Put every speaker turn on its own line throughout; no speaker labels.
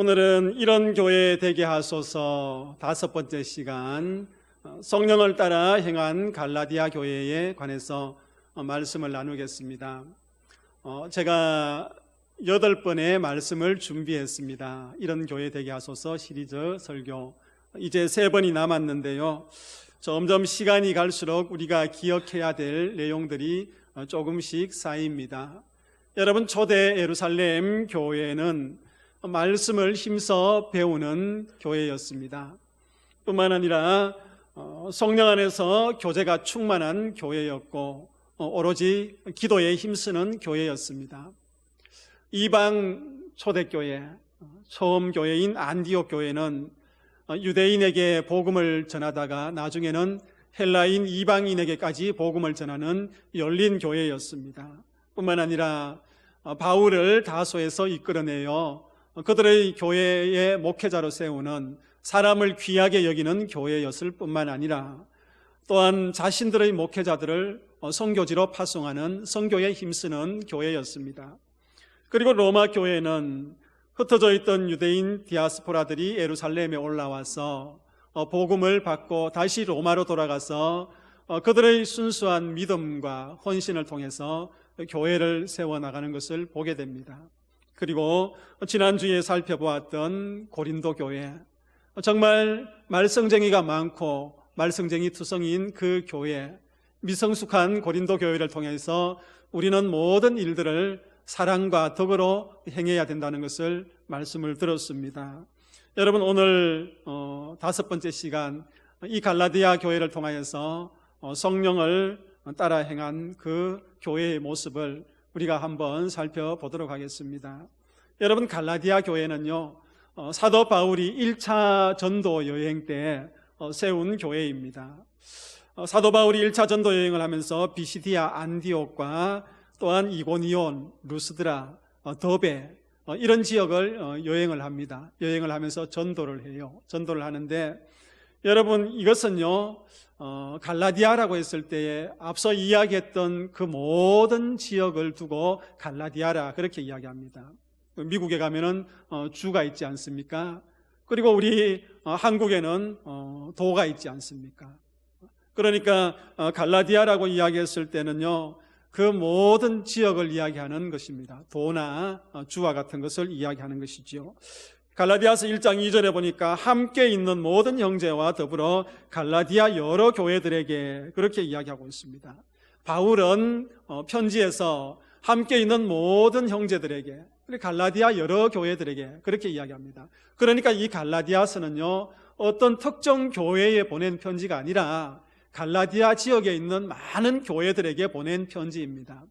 오늘은 이런 교회 되게 하소서 다섯 번째 시간 어, 성령을 따라 행한 갈라디아 교회에 관해서 어, 말씀을 나누겠습니다. 어, 제가 여덟 번의 말씀을 준비했습니다. 이런 교회 되게 하소서 시리즈 설교 이제 세 번이 남았는데요. 점점 시간이 갈수록 우리가 기억해야 될 내용들이 어, 조금씩 쌓입니다. 여러분 초대 예루살렘 교회는 말씀을 힘써 배우는 교회였습니다. 뿐만 아니라 어, 성령 안에서 교제가 충만한 교회였고 어, 오로지 기도에 힘쓰는 교회였습니다. 이방 초대교회 어, 처음 교회인 안디옥 교회는 어, 유대인에게 복음을 전하다가 나중에는 헬라인 이방인에게까지 복음을 전하는 열린 교회였습니다. 뿐만 아니라 어, 바울을 다소에서 이끌어내어 그들의 교회의 목회자로 세우는 사람을 귀하게 여기는 교회였을 뿐만 아니라 또한 자신들의 목회자들을 어, 선교지로 파송하는 선교에 힘쓰는 교회였습니다. 그리고 로마 교회는 흩어져 있던 유대인 디아스포라들이 예루살렘에 올라와서 어, 복음을 받고 다시 로마로 돌아가서 어, 그들의 순수한 믿음과 헌신을 통해서 교회를 세워나가는 것을 보게 됩니다. 그리고 지난주에 살펴보았던 고린도 교회 정말 말썽쟁이가 많고 말썽쟁이 투성이인 그 교회 미성숙한 고린도 교회를 통해서 우리는 모든 일들을 사랑과 덕으로 행해야 된다는 것을 말씀을 들었습니다. 여러분 오늘 어, 다섯 번째 시간 이 갈라디아 교회를 통하여서 어, 성령을 따라 행한 그 교회의 모습을 우리가 한번 살펴보도록 하겠습니다. 여러분 갈라디아 교회는요 어, 사도 바울이 1차 전도 여행 때 어, 세운 교회입니다. 어, 사도 바울이 1차 전도 여행을 하면서 비시디아 안디옥과 또한 이고니온, 루스드라, 어, 더베 어, 이런 지역을 어, 여행을 합니다. 여행을 하면서 전도를 해요. 전도를 하는데 여러분 이것은요 어, 갈라디아라고 했을 때에 앞서 이야기했던 그 모든 지역을 두고 갈라디아라 그렇게 이야기합니다. 미국에 가면은 어, 주가 있지 않습니까? 그리고 우리 어, 한국에는 어, 도가 있지 않습니까? 그러니까 어, 갈라디아라고 이야기했을 때는요 그 모든 지역을 이야기하는 것입니다. 도나 어, 주와 같은 것을 이야기하는 것이지요. 갈라디아서 1장 2절에 보니까 함께 있는 모든 형제와 더불어 갈라디아 여러 교회들에게 그렇게 이야기하고 있습니다. 바울은 어, 편지에서 함께 있는 모든 형제들에게 갈라디아 여러 교회들에게 그렇게 이야기합니다. 그러니까 이 갈라디아서는요 어떤 특정 교회에 보낸 편지가 아니라 갈라디아 지역에 있는 많은 교회들에게 보낸 편지입니다.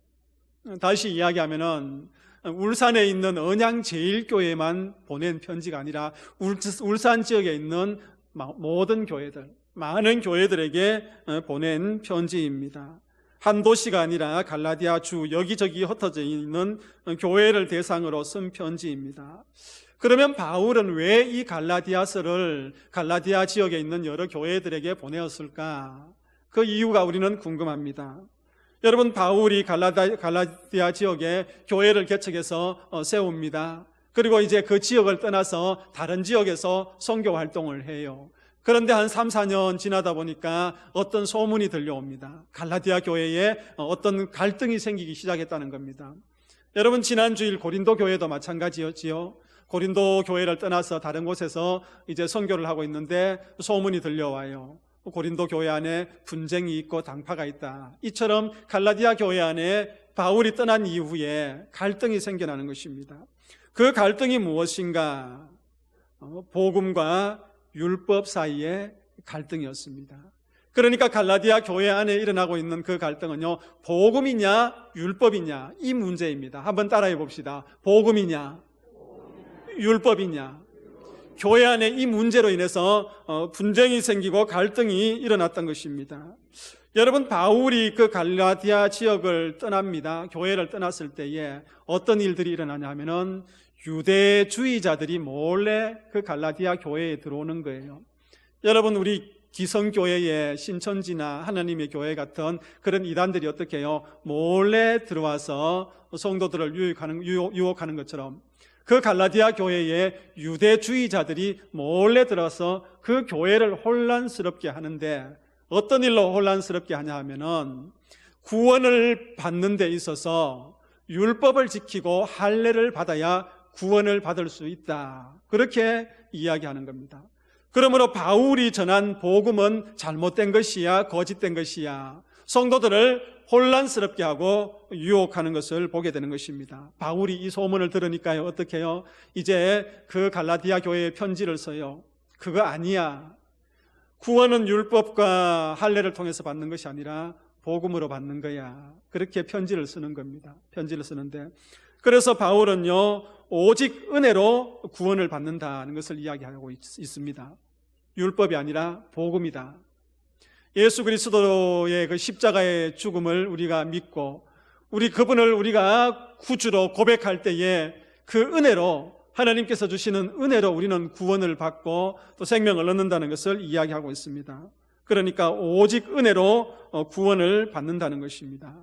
다시 이야기하면은 울산에 있는 언양 제일교회만 보낸 편지가 아니라 울산 지역에 있는 모든 교회들, 많은 교회들에게 보낸 편지입니다. 한 도시가 아니라 갈라디아 주 여기저기 흩어져 있는 교회를 대상으로 쓴 편지입니다. 그러면 바울은 왜 이 갈라디아서를 갈라디아 지역에 있는 여러 교회들에게 보내었을까? 그 이유가 우리는 궁금합니다. 여러분 바울이 갈라디아, 갈라디아 지역에 교회를 개척해서 어, 세웁니다. 그리고 이제 그 지역을 떠나서 다른 지역에서 선교 활동을 해요. 그런데 한 3, 4년 지나다 보니까 어떤 소문이 들려옵니다. 갈라디아 교회에 어떤 갈등이 생기기 시작했다는 겁니다. 여러분 지난 주일 고린도 교회도 마찬가지였지요. 고린도 교회를 떠나서 다른 곳에서 이제 선교를 하고 있는데 소문이 들려와요. 고린도 교회 안에 분쟁이 있고 당파가 있다. 이처럼 갈라디아 교회 안에 바울이 떠난 이후에 갈등이 생겨나는 것입니다. 그 갈등이 무엇인가? 어, 복음과 율법 사이의 갈등이었습니다. 그러니까 갈라디아 교회 안에 일어나고 있는 그 갈등은요, 복음이냐, 율법이냐, 이 문제입니다. 한번 따라해 봅시다. 복음이냐, 율법이냐. 교회 안에 이 문제로 인해서 어, 분쟁이 생기고 갈등이 일어났던 것입니다. 여러분 바울이 그 갈라디아 지역을 떠납니다. 교회를 떠났을 때에 어떤 일들이 일어나냐 하면은 유대주의자들이 몰래 그 갈라디아 교회에 들어오는 거예요. 여러분 우리 기성교회의 신천지나 하나님의 교회 같은 그런 이단들이 어떻게 해요? 몰래 들어와서 성도들을 유혹하는, 유혹하는 것처럼 그 갈라디아 교회에 유대주의자들이 몰래 들어서 그 교회를 혼란스럽게 하는데 어떤 일로 혼란스럽게 하냐 하면은 구원을 받는 데 있어서 율법을 지키고 할례를 받아야 구원을 받을 수 있다. 그렇게 이야기하는 겁니다. 그러므로 바울이 전한 복음은 잘못된 것이야, 거짓된 것이야. 성도들을 혼란스럽게 하고 유혹하는 것을 보게 되는 것입니다. 바울이 이 소문을 들으니까요, 어떻게 해요? 이제 그 갈라디아 교회에 편지를 써요. 그거 아니야. 구원은 율법과 할례를 통해서 받는 것이 아니라 복음으로 받는 거야. 그렇게 편지를 쓰는 겁니다. 편지를 쓰는데 그래서 바울은요 오직 은혜로 구원을 받는다는 것을 이야기하고 있, 있습니다. 율법이 아니라 복음이다. 예수 그리스도의 그 십자가의 죽음을 우리가 믿고 우리 그분을 우리가 구주로 고백할 때에 그 은혜로 하나님께서 주시는 은혜로 우리는 구원을 받고 또 생명을 얻는다는 것을 이야기하고 있습니다. 그러니까 오직 은혜로 어, 구원을 받는다는 것입니다.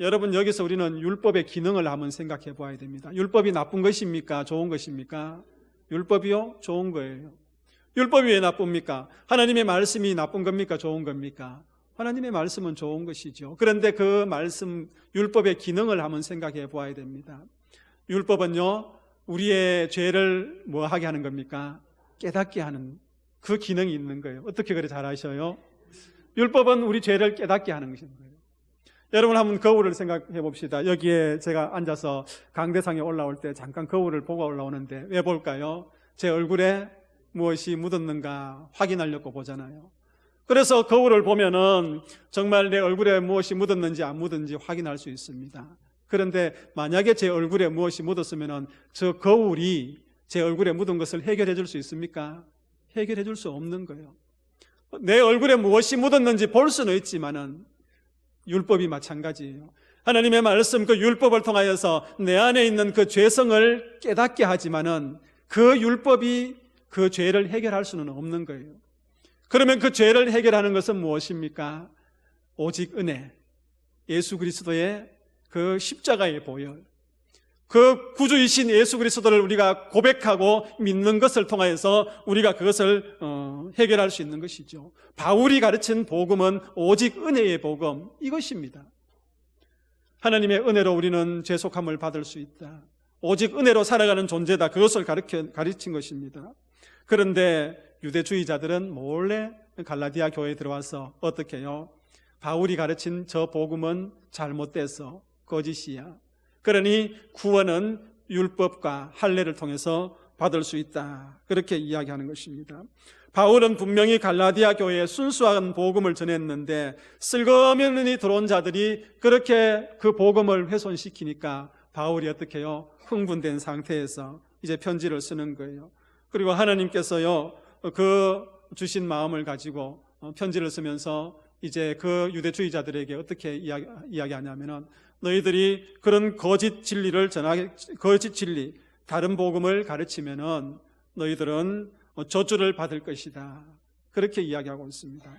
여러분 여기서 우리는 율법의 기능을 한번 생각해 봐야 됩니다. 율법이 나쁜 것입니까? 좋은 것입니까? 율법이요? 좋은 거예요. 율법이 왜 나쁩니까? 하나님의 말씀이 나쁜 겁니까? 좋은 겁니까? 하나님의 말씀은 좋은 것이죠. 그런데 그 말씀, 율법의 기능을 한번 생각해 보아야 됩니다. 율법은요, 우리의 죄를 뭐 하게 하는 겁니까? 깨닫게 하는 그 기능이 있는 거예요. 어떻게 그래 잘 아셔요? 율법은 우리 죄를 깨닫게 하는 거예요. 여러분 한번 거울을 생각해 봅시다. 여기에 제가 앉아서 강대상에 올라올 때 잠깐 거울을 보고 올라오는데 왜 볼까요? 제 얼굴에 무엇이 묻었는가 확인하려고 보잖아요. 그래서 거울을 보면은 정말 내 얼굴에 무엇이 묻었는지 안 묻었는지 확인할 수 있습니다. 그런데 만약에 제 얼굴에 무엇이 묻었으면은 저 거울이 제 얼굴에 묻은 것을 해결해 줄 수 있습니까? 해결해 줄 수 없는 거예요. 내 얼굴에 무엇이 묻었는지 볼 수는 있지만은 율법이 마찬가지예요. 하나님의 말씀 그 율법을 통하여서 내 안에 있는 그 죄성을 깨닫게 하지만은 그 율법이 그 죄를 해결할 수는 없는 거예요. 그러면 그 죄를 해결하는 것은 무엇입니까? 오직 은혜. 예수 그리스도의 그 십자가의 보혈. 그 구주이신 예수 그리스도를 우리가 고백하고 믿는 것을 통하여서 우리가 그것을 어, 해결할 수 있는 것이죠. 바울이 가르친 복음은 오직 은혜의 복음 이것입니다. 하나님의 은혜로 우리는 죄 속함을 받을 수 있다. 오직 은혜로 살아가는 존재다. 그것을 가르친 것입니다. 그런데 유대주의자들은 몰래 갈라디아 교회에 들어와서 어떻게 해요? 바울이 가르친 저 복음은 잘못돼서 거짓이야. 그러니 구원은 율법과 할례를 통해서 받을 수 있다. 그렇게 이야기하는 것입니다. 바울은 분명히 갈라디아 교회에 순수한 복음을 전했는데 쓸거면이 들어온 자들이 그렇게 그 복음을 훼손시키니까 바울이 어떻게 해요? 흥분된 상태에서 이제 편지를 쓰는 거예요. 그리고 하나님께서요, 그 주신 마음을 가지고 편지를 쓰면서 이제 그 유대주의자들에게 어떻게 이야기, 이야기하냐면은 너희들이 그런 거짓 진리를 전하게, 거짓 진리, 다른 복음을 가르치면은 너희들은 저주를 받을 것이다. 그렇게 이야기하고 있습니다.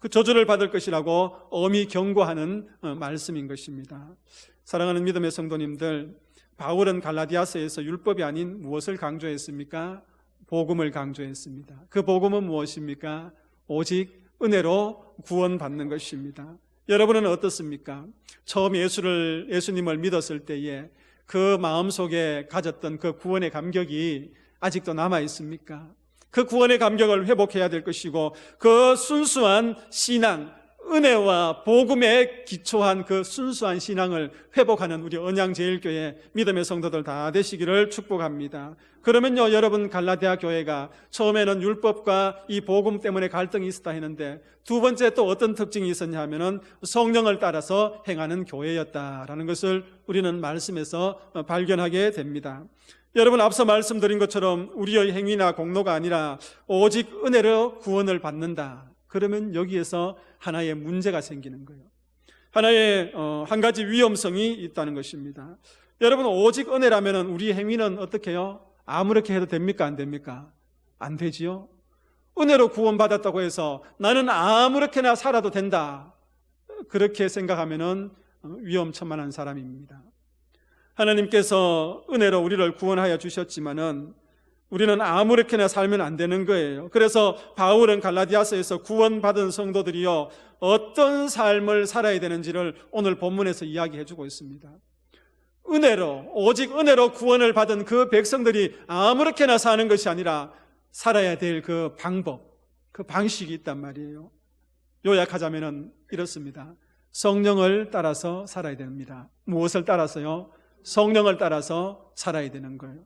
그 저주를 받을 것이라고 엄히 경고하는 어, 말씀인 것입니다. 사랑하는 믿음의 성도님들, 바울은 갈라디아서에서 율법이 아닌 무엇을 강조했습니까? 복음을 강조했습니다. 그 복음은 무엇입니까? 오직 은혜로 구원받는 것입니다. 여러분은 어떻습니까? 처음 예수를, 예수님을 믿었을 때에 그 마음 속에 가졌던 그 구원의 감격이 아직도 남아 있습니까? 그 구원의 감격을 회복해야 될 것이고 그 순수한 신앙, 은혜와 복음에 기초한 그 순수한 신앙을 회복하는 우리 언양제일교회 믿음의 성도들 다 되시기를 축복합니다. 그러면요, 여러분 갈라디아 교회가 처음에는 율법과 이 복음 때문에 갈등이 있었다 했는데 두 번째 또 어떤 특징이 있었냐 하면은 성령을 따라서 행하는 교회였다라는 것을 우리는 말씀에서 발견하게 됩니다. 여러분 앞서 말씀드린 것처럼 우리의 행위나 공로가 아니라 오직 은혜로 구원을 받는다. 그러면 여기에서 하나의 문제가 생기는 거예요. 하나의 어, 한 가지 위험성이 있다는 것입니다. 여러분 오직 은혜라면 우리 행위는 어떻게 해요? 아무렇게 해도 됩니까? 안 됩니까? 안 되지요. 은혜로 구원받았다고 해서 나는 아무렇게나 살아도 된다. 그렇게 생각하면은 위험천만한 사람입니다. 하나님께서 은혜로 우리를 구원하여 주셨지만은 우리는 아무렇게나 살면 안 되는 거예요. 그래서 바울은 갈라디아서에서 구원받은 성도들이요 어떤 삶을 살아야 되는지를 오늘 본문에서 이야기해 주고 있습니다. 은혜로 오직 은혜로 구원을 받은 그 백성들이 아무렇게나 사는 것이 아니라 살아야 될 그 방법, 그 방식이 있단 말이에요. 요약하자면은 이렇습니다. 성령을 따라서 살아야 됩니다. 무엇을 따라서요? 성령을 따라서 살아야 되는 거예요.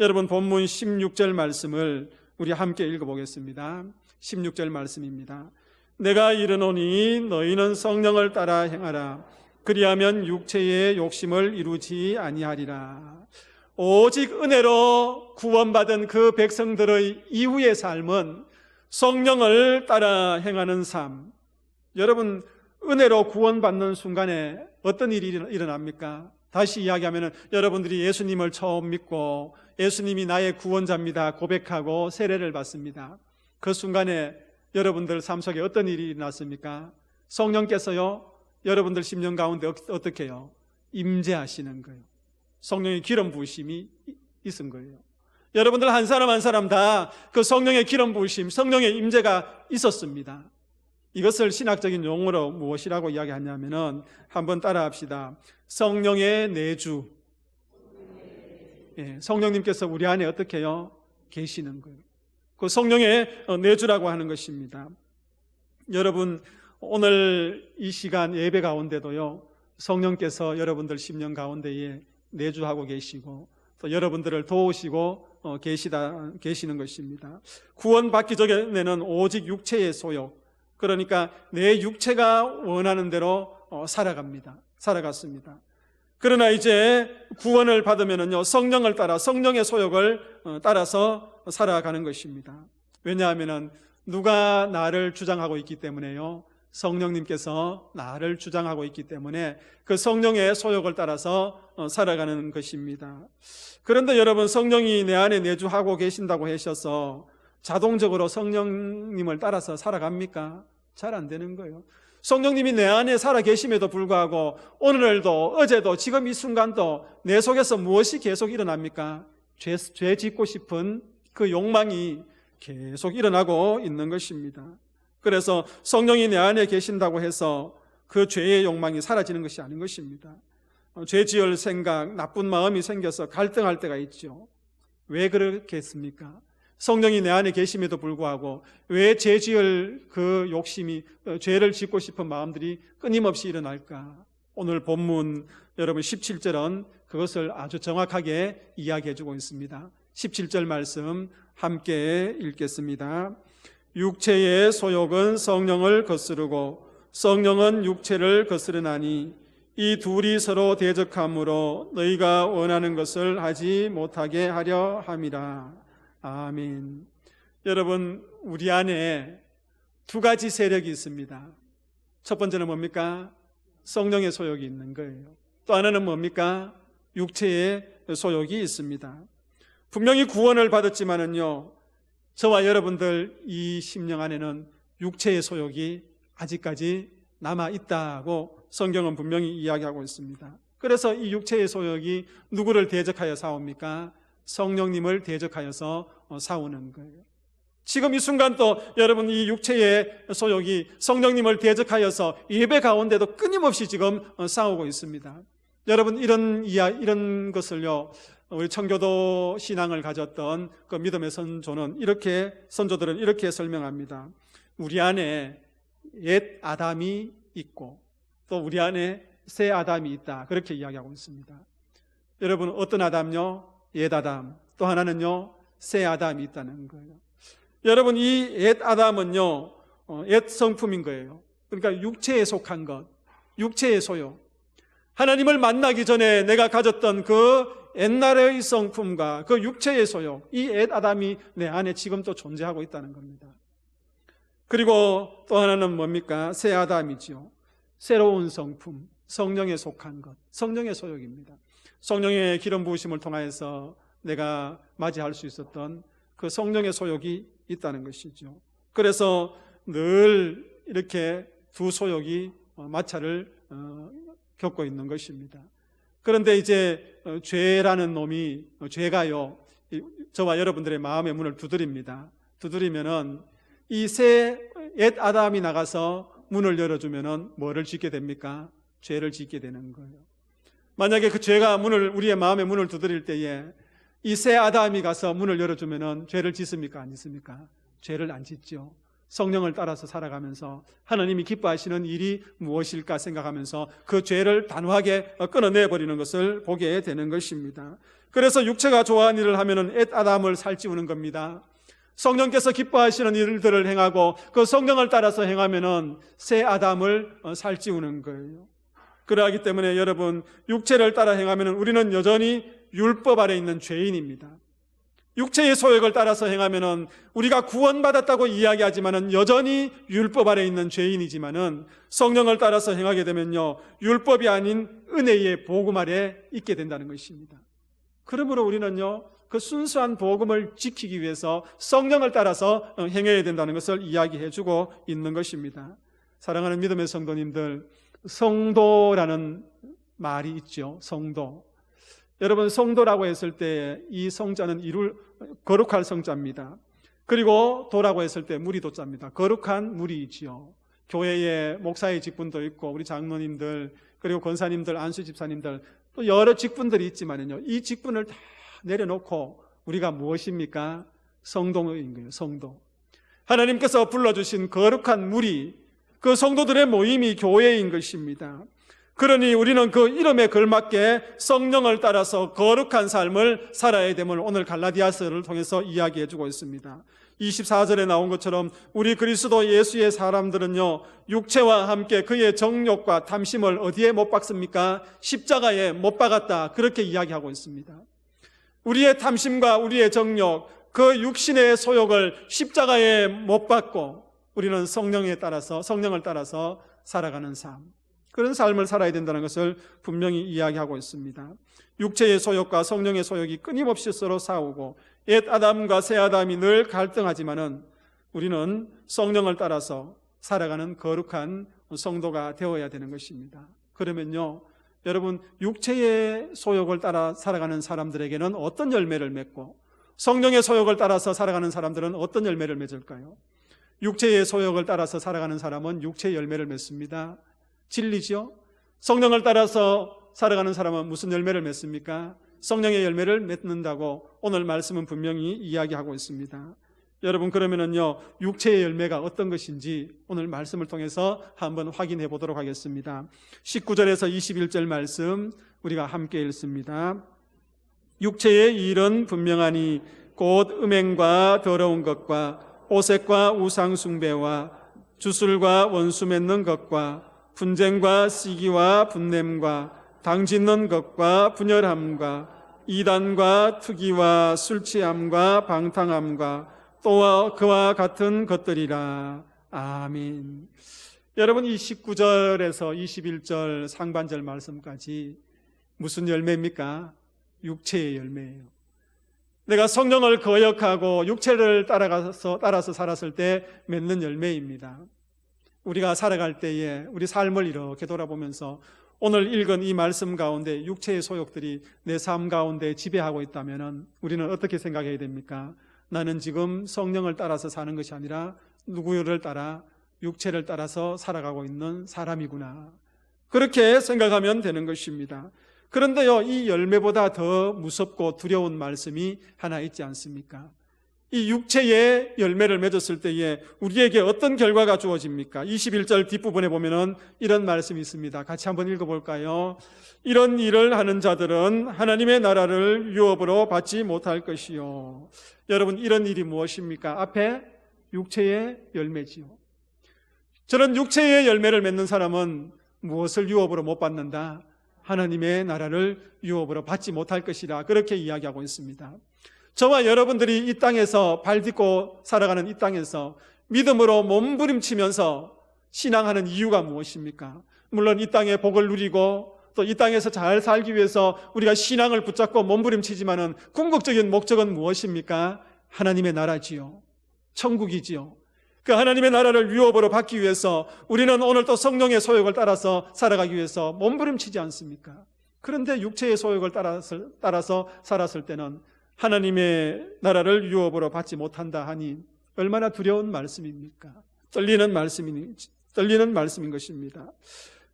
여러분 본문 16절 말씀을 우리 함께 읽어보겠습니다. 16절 말씀입니다. 내가 이르노니 너희는 성령을 따라 행하라. 그리하면 육체의 욕심을 이루지 아니하리라. 오직 은혜로 구원받은 그 백성들의 이후의 삶은 성령을 따라 행하는 삶. 여러분 은혜로 구원받는 순간에 어떤 일이 일어납니까? 다시 이야기하면 여러분들이 예수님을 처음 믿고 예수님이 나의 구원자입니다 고백하고 세례를 받습니다. 그 순간에 여러분들 삶 속에 어떤 일이 일어났습니까? 성령께서요 여러분들 심령 가운데 어- 어떻게 해요? 임재하시는 거예요. 성령의 기름 부으심이 있은 거예요. 여러분들 한 사람 한 사람 다 그 성령의 기름 부으심, 성령의 임재가 있었습니다. 이것을 신학적인 용어로 무엇이라고 이야기하냐면은 한번 따라합시다. 성령의 내주. 예, 성령님께서 우리 안에 어떻게 해요? 계시는 거예요. 그 성령의 어, 내주라고 하는 것입니다. 여러분, 오늘 이 시간 예배 가운데도요, 성령께서 여러분들 심령 가운데에 내주하고 계시고, 또 여러분들을 도우시고 어, 계시다, 계시는 것입니다. 구원받기 전에는 오직 육체의 소욕, 그러니까 내 육체가 원하는 대로 어, 살아갑니다. 살아갔습니다. 그러나 이제 구원을 받으면은요, 성령을 따라, 성령의 소욕을 어, 따라서 살아가는 것입니다. 왜냐하면은 누가 나를 주장하고 있기 때문에요. 성령님께서 나를 주장하고 있기 때문에 그 성령의 소욕을 따라서 어, 살아가는 것입니다. 그런데 여러분 성령이 내 안에 내주하고 계신다고 하셔서 자동적으로 성령님을 따라서 살아갑니까? 잘 안 되는 거예요. 성령님이 내 안에 살아 계심에도 불구하고 오늘도 어제도 지금 이 순간도 내 속에서 무엇이 계속 일어납니까? 죄, 죄 짓고 싶은 그 욕망이 계속 일어나고 있는 것입니다. 그래서 성령이 내 안에 계신다고 해서 그 죄의 욕망이 사라지는 것이 아닌 것입니다. 어, 죄 지을 생각, 나쁜 마음이 생겨서 갈등할 때가 있죠. 왜 그렇겠습니까? 성령이 내 안에 계심에도 불구하고 왜 죄 지을 그 욕심이, 어, 죄를 짓고 싶은 마음들이 끊임없이 일어날까? 오늘 본문 여러분 17절은 그것을 아주 정확하게 이야기해 주고 있습니다. 17절 말씀 함께 읽겠습니다. 육체의 소욕은 성령을 거스르고 성령은 육체를 거스르나니 이 둘이 서로 대적함으로 너희가 원하는 것을 하지 못하게 하려 함이라. 아멘. 여러분, 우리 안에 두 가지 세력이 있습니다. 첫 번째는 뭡니까? 성령의 소욕이 있는 거예요. 또 하나는 뭡니까? 육체의 소욕이 있습니다. 분명히 구원을 받았지만은요, 저와 여러분들 이 심령 안에는 육체의 소욕이 아직까지 남아 있다고 성경은 분명히 이야기하고 있습니다. 그래서 이 육체의 소욕이 누구를 대적하여 싸웁니까? 성령님을 대적하여서 어, 싸우는 거예요. 지금 이 순간 또 여러분 이 육체의 소욕이 성령님을 대적하여서 예배 가운데도 끊임없이 지금 어, 싸우고 있습니다. 여러분 이런 이야 이런 것을요 우리 청교도 신앙을 가졌던 그 믿음의 선조는 이렇게 선조들은 이렇게 설명합니다. 우리 안에 옛 아담이 있고 또 우리 안에 새 아담이 있다. 그렇게 이야기하고 있습니다. 여러분 어떤 아담요? 옛 아담. 또 하나는요. 새 아담이 있다는 거예요. 여러분 이 옛 아담은요. 어, 옛 성품인 거예요. 그러니까 육체에 속한 것, 육체의 소유. 하나님을 만나기 전에 내가 가졌던 그 옛날의 성품과 그 육체의 소욕, 이옛 아담이 내 안에 지금 또 존재하고 있다는 겁니다. 그리고 또 하나는 뭡니까? 새 아담이지요. 새로운 성품, 성령에 속한 것, 성령의 소욕입니다. 성령의 기름 부으심을 통하여서 내가 맞이할 수 있었던 그 성령의 소욕이 있다는 것이죠. 그래서 늘 이렇게 두 소욕이 어, 마찰을 어, 겪고 있는 것입니다. 그런데 이제 어, 죄라는 놈이 어, 죄가요. 이- 저와 여러분들의 마음의 문을 두드립니다. 두드리면은 이 새 옛 아담이 나가서 문을 열어주면은 뭐를 짓게 됩니까? 죄를 짓게 되는 거예요. 만약에 그 죄가 문을 우리의 마음의 문을 두드릴 때에 이 새 아담이 가서 문을 열어주면은 죄를 짓습니까? 안 짓습니까? 죄를 안 짓죠. 성령을 따라서 살아가면서 하나님이 기뻐하시는 일이 무엇일까 생각하면서 그 죄를 단호하게 끊어내 버리는 것을 보게 되는 것입니다. 그래서 육체가 좋아하는 일을 하면은 옛 아담을 살찌우는 겁니다. 성령께서 기뻐하시는 일들을 행하고 그 성령을 따라서 행하면은 새 아담을 어, 살찌우는 거예요. 그러하기 때문에 여러분 육체를 따라 행하면은 우리는 여전히 율법 아래 있는 죄인입니다. 육체의 소욕을 따라서 행하면은 우리가 구원받았다고 이야기하지만은 여전히 율법 아래 있는 죄인이지만은 성령을 따라서 행하게 되면요 율법이 아닌 은혜의 복음 아래 있게 된다는 것입니다. 그러므로 우리는요 그 순수한 복음을 지키기 위해서 성령을 따라서 어, 행해야 된다는 것을 이야기해주고 있는 것입니다. 사랑하는 믿음의 성도님들, 성도라는 말이 있죠. 성도. 여러분 성도라고 했을 때 이 성자는 이룰 거룩할 성자입니다. 그리고 도라고 했을 때 물이 도자입니다. 거룩한 물이지요. 교회에 목사의 직분도 있고 우리 장로님들 그리고 권사님들 안수 집사님들 또 여러 직분들이 있지만은요. 이 직분을 다 내려놓고 우리가 무엇입니까? 성도인 거예요. 성도. 하나님께서 불러주신 거룩한 물이 그 성도들의 모임이 교회인 것입니다. 그러니 우리는 그 이름에 걸맞게 성령을 따라서 거룩한 삶을 살아야 됨을 오늘 갈라디아서를 통해서 이야기해 주고 있습니다. 24절에 나온 것처럼 우리 그리스도 예수의 사람들은요, 육체와 함께 그의 정욕과 탐심을 어디에 못 박습니까? 십자가에 못 박았다. 그렇게 이야기하고 있습니다. 우리의 탐심과 우리의 정욕, 그 육신의 소욕을 십자가에 못 박고 우리는 성령에 따라서, 성령을 따라서 살아가는 삶. 그런 삶을 살아야 된다는 것을 분명히 이야기하고 있습니다. 육체의 소욕과 성령의 소욕이 끊임없이 서로 싸우고 옛 아담과 새 아담이 늘 갈등하지만은 우리는 성령을 따라서 살아가는 거룩한 성도가 되어야 되는 것입니다. 그러면요, 여러분 육체의 소욕을 따라 살아가는 사람들에게는 어떤 열매를 맺고 성령의 소욕을 따라서 살아가는 사람들은 어떤 열매를 맺을까요? 육체의 소욕을 따라서 살아가는 사람은 육체의 열매를 맺습니다. 진리죠? 성령을 따라서 살아가는 사람은 무슨 열매를 맺습니까? 성령의 열매를 맺는다고 오늘 말씀은 분명히 이야기하고 있습니다. 여러분 그러면은요 육체의 열매가 어떤 것인지 오늘 말씀을 통해서 한번 확인해 보도록 하겠습니다. 19절에서 21절 말씀 우리가 함께 읽습니다. 육체의 일은 분명하니 곧 음행과 더러운 것과 오색과 우상 숭배와 주술과 원수 맺는 것과 분쟁과 시기와 분냄과 당짓는 것과 분열함과 이단과 투기와 술취함과 방탕함과 또 그와 같은 것들이라. 아멘. 여러분 이 19절에서 21절 상반절 말씀까지 무슨 열매입니까? 육체의 열매예요. 내가 성령을 거역하고 육체를 따라가서 따라서 살았을 때 맺는 열매입니다. 우리가 살아갈 때에 우리 삶을 이렇게 돌아보면서 오늘 읽은 이 말씀 가운데 육체의 소욕들이 내 삶 가운데 지배하고 있다면 우리는 어떻게 생각해야 됩니까? 나는 지금 성령을 따라서 사는 것이 아니라 누구를 따라 육체를 따라서 살아가고 있는 사람이구나. 그렇게 생각하면 되는 것입니다. 그런데요, 이 열매보다 더 무섭고 두려운 말씀이 하나 있지 않습니까? 이 육체의 열매를 맺었을 때에 우리에게 어떤 결과가 주어집니까? 21절 뒷부분에 보면은 이런 말씀이 있습니다. 같이 한번 읽어볼까요? 이런 일을 하는 자들은 하나님의 나라를 유업으로 받지 못할 것이요. 여러분, 이런 일이 무엇입니까? 앞에 육체의 열매지요. 저런 육체의 열매를 맺는 사람은 무엇을 유업으로 못 받는다? 하나님의 나라를 유업으로 받지 못할 것이라 그렇게 이야기하고 있습니다. 저와 여러분들이 이 땅에서 발 딛고 살아가는 이 땅에서 믿음으로 몸부림치면서 신앙하는 이유가 무엇입니까? 물론 이 땅의 복을 누리고 또 이 땅에서 잘 살기 위해서 우리가 신앙을 붙잡고 몸부림치지만은 궁극적인 목적은 무엇입니까? 하나님의 나라지요. 천국이지요. 그 하나님의 나라를 유업으로 받기 위해서 우리는 오늘 또 성령의 소욕을 따라서 살아가기 위해서 몸부림치지 않습니까? 그런데 육체의 소욕을 따라서, 살았을 때는 하나님의 나라를 유업으로 받지 못한다 하니 얼마나 두려운 말씀입니까? 떨리는 말씀이 떨리는 말씀인 것입니다.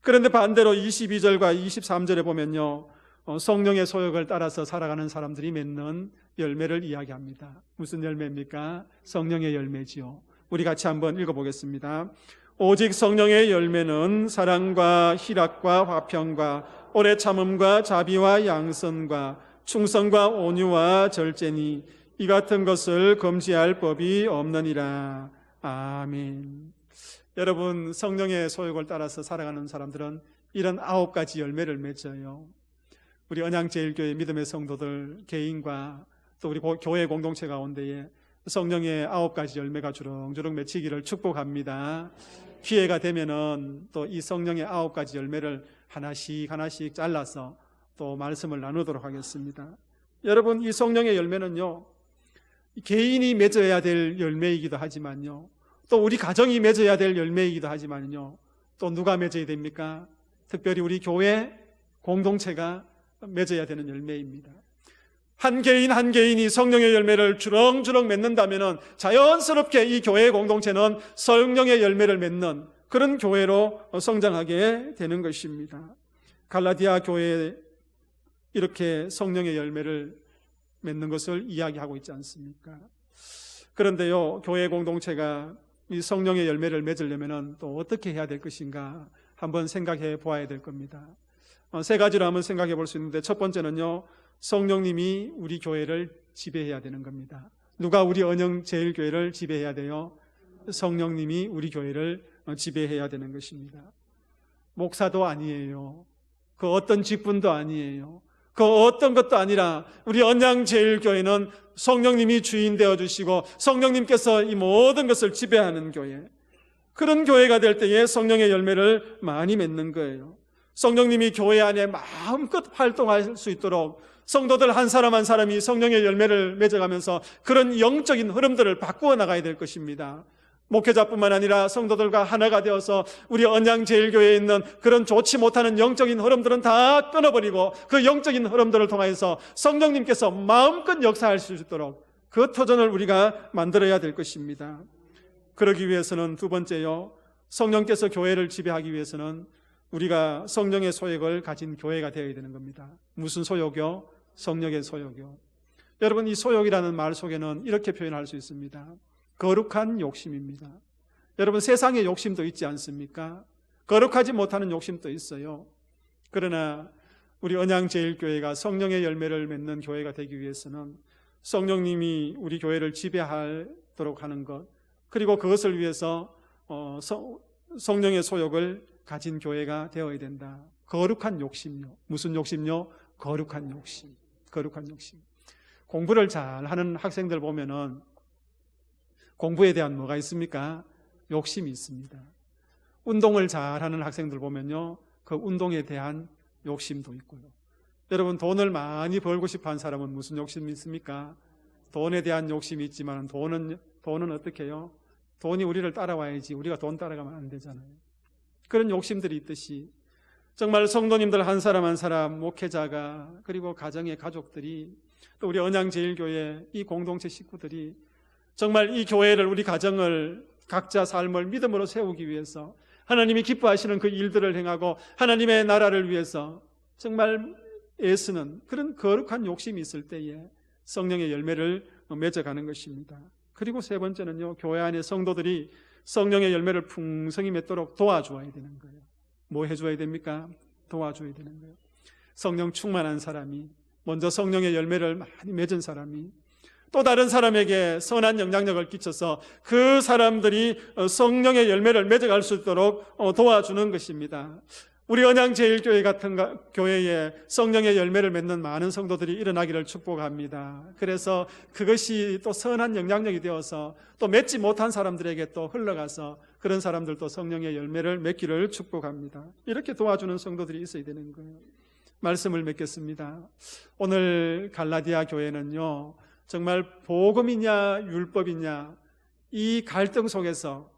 그런데 반대로 22절과 23절에 보면요. 어, 성령의 소욕을 따라서 살아가는 사람들이 맺는 열매를 이야기합니다. 무슨 열매입니까? 성령의 열매지요. 우리 같이 한번 읽어보겠습니다. 오직 성령의 열매는 사랑과 희락과 화평과 오래 참음과 자비와 양선과 충성과 온유와 절제니 이 같은 것을 금지할 법이 없느니라. 아멘. 여러분 성령의 소욕을 따라서 살아가는 사람들은 이런 아홉 가지 열매를 맺어요. 우리 언양제일교회 믿음의 성도들 개인과 또 우리 교회 공동체 가운데에 성령의 아홉 가지 열매가 주렁주렁 맺히기를 축복합니다. 기회가 되면은 또 이 성령의 아홉 가지 열매를 하나씩 하나씩 잘라서 또 말씀을 나누도록 하겠습니다. 여러분 이 성령의 열매는요 개인이 맺어야 될 열매이기도 하지만요 또 우리 가정이 맺어야 될 열매이기도 하지만요 또 누가 맺어야 됩니까? 특별히 우리 교회 공동체가 맺어야 되는 열매입니다. 한 개인 한 개인이 성령의 열매를 주렁주렁 맺는다면 자연스럽게 이 교회 공동체는 성령의 열매를 맺는 그런 교회로 성장하게 되는 것입니다. 갈라디아 교회에 이렇게 성령의 열매를 맺는 것을 이야기하고 있지 않습니까? 그런데요, 교회 공동체가 이 성령의 열매를 맺으려면 또 어떻게 해야 될 것인가 한번 생각해 보아야 될 겁니다. 어, 세 가지로 한번 생각해 볼 수 있는데 첫 번째는요, 성령님이 우리 교회를 지배해야 되는 겁니다. 누가 우리 언영 제일교회를 지배해야 돼요? 성령님이 우리 교회를 어, 지배해야 되는 것입니다. 목사도 아니에요. 그 어떤 직분도 아니에요. 그 어떤 것도 아니라 우리 언양 제일교회는 성령님이 주인 되어 주시고 성령님께서 이 모든 것을 지배하는 교회. 그런 교회가 될 때에 성령의 열매를 많이 맺는 거예요. 성령님이 교회 안에 마음껏 활동할 수 있도록 성도들 한 사람 한 사람이 성령의 열매를 맺어가면서 그런 영적인 흐름들을 바꾸어 나가야 될 것입니다. 목회자뿐만 아니라 성도들과 하나가 되어서 우리 언양제일교회에 있는 그런 좋지 못하는 영적인 흐름들은 다 끊어버리고 그 영적인 흐름들을 통해서 성령님께서 마음껏 역사할 수 있도록 그 터전을 우리가 만들어야 될 것입니다. 그러기 위해서는 두 번째요. 성령께서 교회를 지배하기 위해서는 우리가 성령의 소욕을 가진 교회가 되어야 되는 겁니다. 무슨 소욕이요? 성령의 소욕이요. 여러분 이 소욕이라는 말 속에는 이렇게 표현할 수 있습니다. 거룩한 욕심입니다. 여러분 세상에 욕심도 있지 않습니까? 거룩하지 못하는 욕심도 있어요. 그러나 우리 언양제일교회가 성령의 열매를 맺는 교회가 되기 위해서는 성령님이 우리 교회를 지배하도록 하는 것 그리고 그것을 위해서 어, 성령의 소욕을 가진 교회가 되어야 된다. 거룩한 욕심요. 무슨 욕심요? 거룩한 욕심. 거룩한 욕심. 공부를 잘 하는 학생들 보면은 공부에 대한 뭐가 있습니까? 욕심이 있습니다. 운동을 잘 하는 학생들 보면요. 그 운동에 대한 욕심도 있고요. 여러분 돈을 많이 벌고 싶어 하는 사람은 무슨 욕심이 있습니까? 돈에 대한 욕심이 있지만 돈은 돈은 어떻게 해요? 돈이 우리를 따라와야지 우리가 돈 따라가면 안 되잖아요. 그런 욕심들이 있듯이 정말 성도님들 한 사람 한 사람 목회자가 그리고 가정의 가족들이 또 우리 언양제일교회 이 공동체 식구들이 정말 이 교회를 우리 가정을 각자 삶을 믿음으로 세우기 위해서 하나님이 기뻐하시는 그 일들을 행하고 하나님의 나라를 위해서 정말 애쓰는 그런 거룩한 욕심이 있을 때에 성령의 열매를 맺어가는 것입니다. 그리고 세 번째는요, 교회 안에 성도들이 성령의 열매를 풍성히 맺도록 도와주어야 되는 거예요. 뭐 해줘야 됩니까? 도와줘야 되는 거예요. 성령 충만한 사람이, 먼저 성령의 열매를 많이 맺은 사람이, 또 다른 사람에게 선한 영향력을 끼쳐서 그 사람들이 성령의 열매를 맺어갈 수 있도록 어, 도와주는 것입니다. 우리 언양 제일교회 같은 교회에 성령의 열매를 맺는 많은 성도들이 일어나기를 축복합니다. 그래서 그것이 또 선한 영향력이 되어서 또 맺지 못한 사람들에게 또 흘러가서 그런 사람들도 성령의 열매를 맺기를 축복합니다. 이렇게 도와주는 성도들이 있어야 되는 거예요. 말씀을 맺겠습니다. 오늘 갈라디아 교회는요, 정말 복음이냐 율법이냐 이 갈등 속에서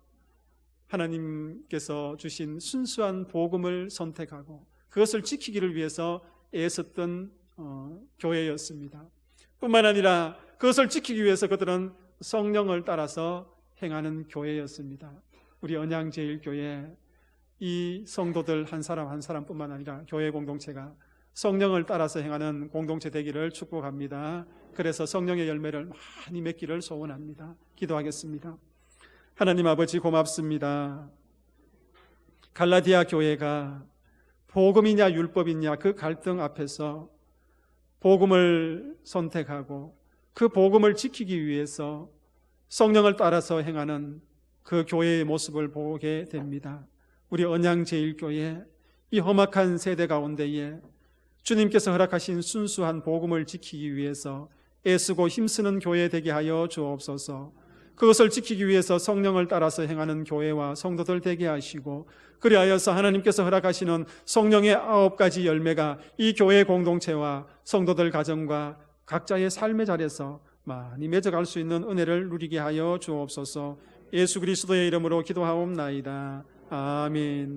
하나님께서 주신 순수한 복음을 선택하고 그것을 지키기를 위해서 애썼던 어, 교회였습니다. 뿐만 아니라 그것을 지키기 위해서 그들은 성령을 따라서 행하는 교회였습니다. 우리 언양제일교회 이 성도들 한 사람 한 사람뿐만 아니라 교회 공동체가 성령을 따라서 행하는 공동체 되기를 축복합니다. 그래서 성령의 열매를 많이 맺기를 소원합니다. 기도하겠습니다. 하나님 아버지 고맙습니다. 갈라디아 교회가 복음이냐 율법이냐 그 갈등 앞에서 복음을 선택하고 그 복음을 지키기 위해서 성령을 따라서 행하는 그 교회의 모습을 보게 됩니다. 우리 언양제일교회 이 험악한 세대 가운데에 주님께서 허락하신 순수한 복음을 지키기 위해서 애쓰고 힘쓰는 교회 되게 하여 주옵소서. 그것을 지키기 위해서 성령을 따라서 행하는 교회와 성도들 되게 하시고 그리하여서 하나님께서 허락하시는 성령의 아홉 가지 열매가 이 교회 공동체와 성도들 가정과 각자의 삶의 자리에서 많이 맺어갈 수 있는 은혜를 누리게 하여 주옵소서. 예수 그리스도의 이름으로 기도하옵나이다. 아멘.